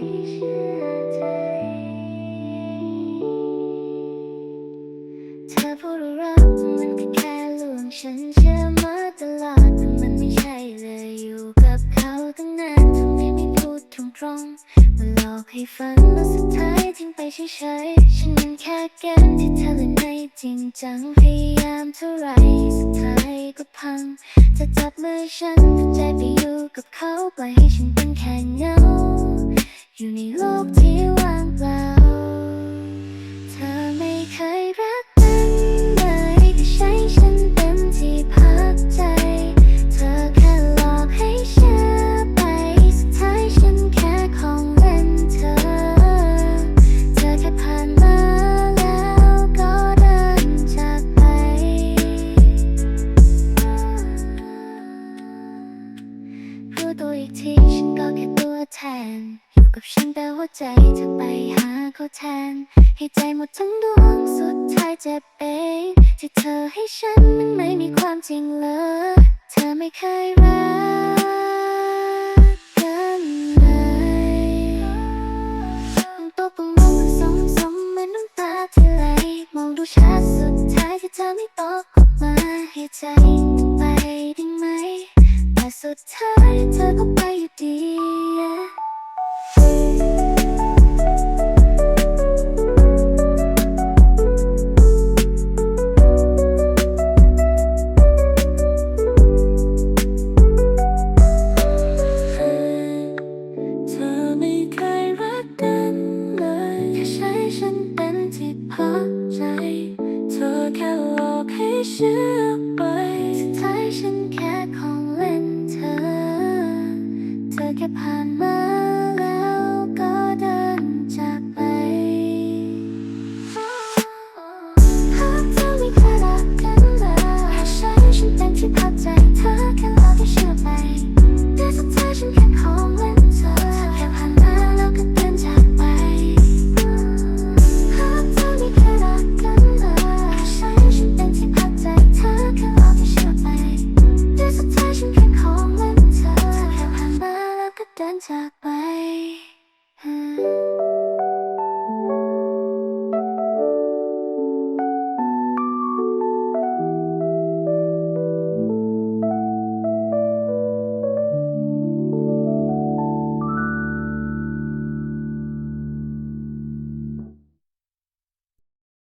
เธอพูดรักมันก็แค่ลวงฉันเชื่อมาตลอดแต่มันไม่ใช่เลยอยู่กับเขาตั้งนานทำไมไม่พูดตรงๆมาหลอกให้ฟังแล้วสุดท้ายทิ้งไปเฉยๆฉันมันแค่แกนที่เธอเล่นไม่จริงจังพยายามเท่าไรสุดท้ายก็พังจะจับมือฉันใจไปอยู่กับเขาปล่อยให้ฉัน อยู่ กับฉันแต่หัวใจเธอไปหาเขาแทน ให้ใจหมดทั้งดวงสุดท้ายเจ็บเองที่เธอให้ฉันมันไม่มีความจริงเลย เธอไม่เคยรักกันเลยต้องตกต้องมองมันสมสมเหมือนน้ำตาที่ไหลมองดูชัดสุดท้ายที่เธอไม่ตอบกลับมาให้ใจไปได้ไหมแต่สุดท้ายเธอก็ 是ินจากไป